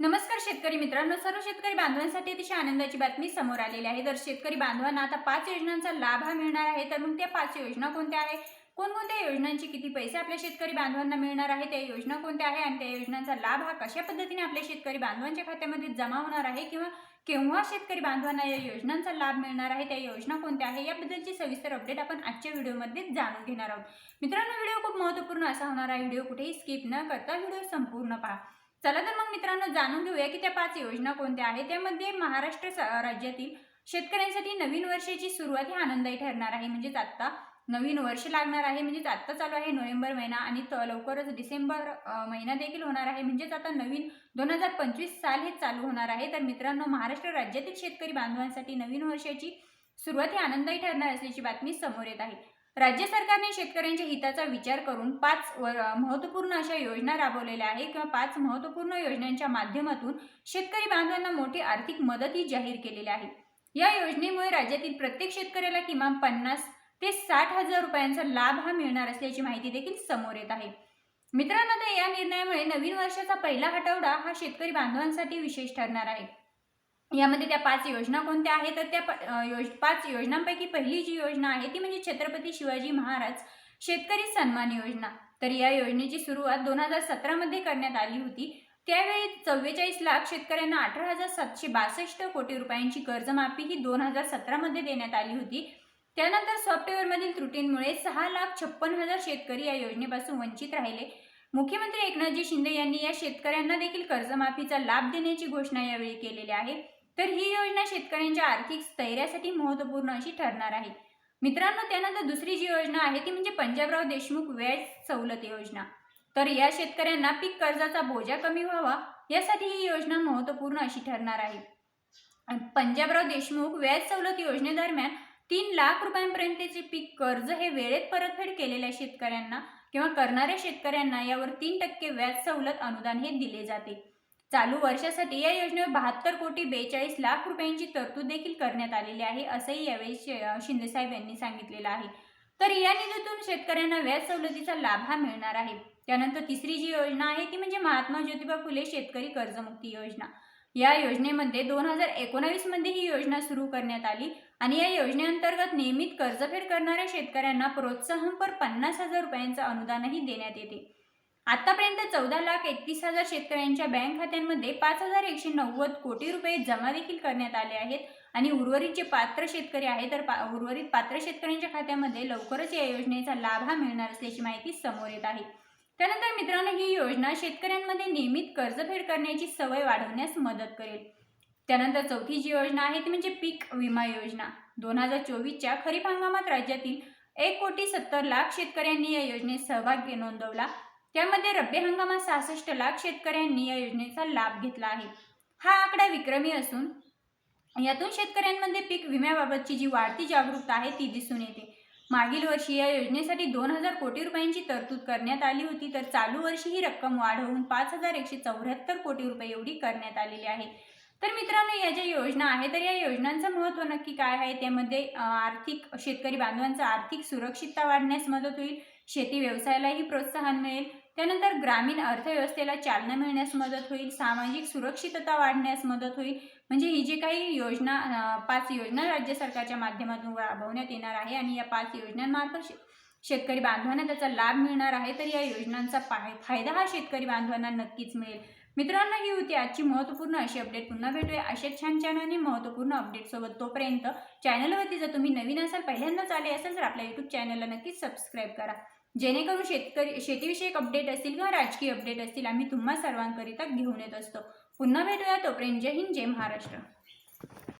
नमस्कार शेतकरी मित्रांनो सर्व शेतकरी बांधवांसाठी अतिशय आनंदाची बातमी समोर आलेली आहे. तर शेतकरी बांधवांना आता पाच योजनांचा लाभ हा मिळणार आहे तर मग त्या पाच योजना कोणत्या आहे कोणकोणत्या योजनांची किती पैसे आपल्या शेतकरी बांधवांना मिळणार आहे? त्या योजना कोणत्या आहे आणि त्या योजनांचा लाभ हा कशा पद्धतीने आपल्या शेतकरी बांधवांच्या खात्यामध्ये जमा होणार आहे किंवा केव्हा शेतकरी बांधवांना या योजनांचा लाभ मिळणार आहे? त्या योजना कोणत्या आहे याबद्दलची सविस्तर अपडेट आपण आजच्या व्हिडिओमध्ये जाणून घेणार आहोत. मित्रांनो व्हिडिओ खूप महत्त्वपूर्ण असा होणार आहे. व्हिडिओ कुठेही स्किप न करता व्हिडिओ संपूर्ण पहा. चला तर मग मित्रांनो जाणून घेऊया की त्या पाच योजना कोणत्या आहेत. त्यामध्ये महाराष्ट्र स- राज्यातील शेतकऱ्यांसाठी नवीन वर्षाची सुरुवात ही आनंददायी ठरणार आहे. म्हणजेच आत्ता नवीन वर्ष लागणार आहे. म्हणजेच आत्ता चालू आहे नोव्हेंबर महिना आणि त- लवकरच डिसेंबर महिना देखील होणार आहे. म्हणजेच आता नवीन दोन हजार पंचवीस साल हे चालू होणार आहे. तर मित्रांनो महाराष्ट्र राज्यातील शेतकरी बांधवांसाठी नवीन वर्षाची सुरुवात ही आनंददायी ठरणार असल्याची बातमी समोर येत आहे. राज्य सरकारने शेतकऱ्यांच्या हिताचा विचार करून पाच व- महत्त्वपूर्ण अशा योजना राबवलेल्या आहे किंवा पाच महत्त्वपूर्ण योजनांच्या माध्यमातून शेतकरी बांधवांना मोठी आर्थिक मदतही जाहीर केलेली आहे. या योजनेमुळे राज्यातील प्रत्येक शेतकऱ्याला किमान पन्नास ते साठ हजार रुपयांचा लाभ हा मिळणार असल्याची माहिती देखील समोर येत आहे. मित्रांनो या निर्णयामुळे नवीन वर्षाचा पहिला आठवडा हा शेतकरी बांधवांसाठी विशेष ठरणार आहे. यामध्ये त्या पाच योजना कोणत्या आहेत? तर त्या प- योज पाच योजनांपैकी पहिली जी योजना आहे ती म्हणजे छत्रपती शिवाजी महाराज शेतकरी सन्मान योजना. तर या योजनेची सुरुवात दोन हजार सतरामध्ये करण्यात आली होती. त्यावेळी चव्वेचाळीस लाख शेतकऱ्यांना अठरा हजार सातशे बासष्ट कोटी रुपयांची कर्जमाफी ही दोन हजार सतरामध्ये देण्यात आली होती. त्यानंतर सॉफ्टवेअरमधील त्रुटींमुळे सहा लाख छप्पन हजार शेतकरी या योजनेपासून वंचित राहिले. मुख्यमंत्री एकनाथजी शिंदे यांनी या शेतकऱ्यांना देखील कर्जमाफीचा लाभ देण्याची घोषणा यावेळी केलेली आहे. तर ही योजना शेतकऱ्यांच्या आर्थिक स्थैर्यासाठी महत्त्वपूर्ण अशी ठरणार आहे. मित्रांनो त्यानंतर दुसरी जी योजना आहे ती म्हणजे पंजाबराव देशमुख व्याज सवलत योजना. तर या शेतकऱ्यांना पीक कर्जाचा बोजा कमी व्हावा यासाठी ही योजना महत्त्वपूर्ण अशी ठरणार आहे. पंजाबराव देशमुख व्याज सवलत योजनेदरम्यान तीन लाख रुपयांपर्यंतचे पीक कर्ज हे वेळेत परतफेड केलेल्या शेतकऱ्यांना किंवा करणाऱ्या शेतकऱ्यांना यावर तीन टक्के व्याज सवलत अनुदान हे दिले जाते. चालू वर्षासाठी या योजनेवर बहात्तर कोटी बेचाळीस लाख रुपयांची तरतूद देखील करण्यात आलेली आहे असंही यावेळी शिंदेसाहेब यांनी सांगितलेलं आहे. तर या निधीतून शेतकऱ्यांना व्याज सवलतीचा लाभ हा मिळणार आहे. त्यानंतर तिसरी जी योजना आहे ती म्हणजे महात्मा ज्योतिबा फुले शेतकरी कर्जमुक्ती योजना. या योजनेमध्ये दोन हजार एकोणावीसमध्ये ही योजना सुरू करण्यात आली आणि या योजनेअंतर्गत नियमित कर्जफेड करणाऱ्या शेतकऱ्यांना प्रोत्साहनपर पन्नास हजार रुपयांचं अनुदानही देण्यात येते. आतापर्यंत चौदा लाख एकतीस हजार शेतकऱ्यांच्या बँक खात्यांमध्ये पाच हजार एकशे नव्वद कोटी रुपये जमा देखील करण्यात आले आहेत. आणि उर्वरित जे पात्र शेतकरी आहेत तर पा उर्वरित पात्र शेतकऱ्यांच्या खात्यामध्ये लवकरच या योजनेचा लाभ हा मिळणार असल्याची माहिती समोर येत आहे. त्यानंतर मित्रांनो ही योजना शेतकऱ्यांमध्ये नियमित कर्जफेड करण्याची सवय वाढवण्यास मदत करेल. त्यानंतर चौथी जी योजना आहे ती म्हणजे पीक विमा योजना. दोन हजार चोवीसच्या खरीप हंगामात राज्यातील एक कोटी सत्तर लाख शेतकऱ्यांनी या योजनेत सहभाग नोंदवला. त्यामध्ये रब्बी हंगामात सहासष्ट लाख शेतकऱ्यांनी या योजनेचा लाभ घेतला आहे. हा आकडा विक्रमी असून यातून शेतकऱ्यांमध्ये पीक विम्याबाबतची जी वाढती जागरूकता आहे ती दिसून येते. मागील वर्षी या योजनेसाठी दोन हजार कोटी रुपयांची तरतूद करण्यात आली होती तर चालू वर्षी ही रक्कम वाढवून पाच हजार एकशे चौऱ्याहत्तर कोटी रुपये एवढी करण्यात आलेली आहे. तर मित्रांनो या ज्या योजना आहे तर या योजनांचं महत्त्व नक्की काय आहे? त्यामध्ये आर्थिक शेतकरी बांधवांचं आर्थिक सुरक्षितता वाढण्यास मदत होईल शेती व्यवसायालाही प्रोत्साहन मिळेल त्यानंतर ग्रामीण अर्थव्यवस्थेला चालना मिळण्यास मदत होईल सामाजिक सुरक्षितता वाढण्यास मदत होईल. म्हणजे ही जी काही योजना पाच योजना राज्य सरकारच्या माध्यमातून राबवण्यात येणार आहे आणि या पाच योजनांमार्फत शेतकरी बांधवांना त्याचा लाभ मिळणार आहे तर या योजनांचा फायदा हा शेतकरी बांधवांना नक्कीच मिळेल. मित्रांनो ही होती आजची महत्त्वपूर्ण अशी अपडेट पुन्हा भेटूया असेच छान छान आणि महत्त्वपूर्ण अपडेटसोबत तोपर्यंत चॅनलवरती जर तुम्ही नवीन असाल पहिल्यांदाच आले असाल तर आपल्या यूट्यूब चॅनलला नक्कीच सबस्क्राईब करा. जेणेकरून शेतकरी शेतीविषयक अपडेट असतील किंवा राजकीय अपडेट असतील आम्ही तुम्हा सर्वांकरिता घेऊन येत असतो. पुन्हा भेटूया तोपर्यंत जय हिंद जय महाराष्ट्र.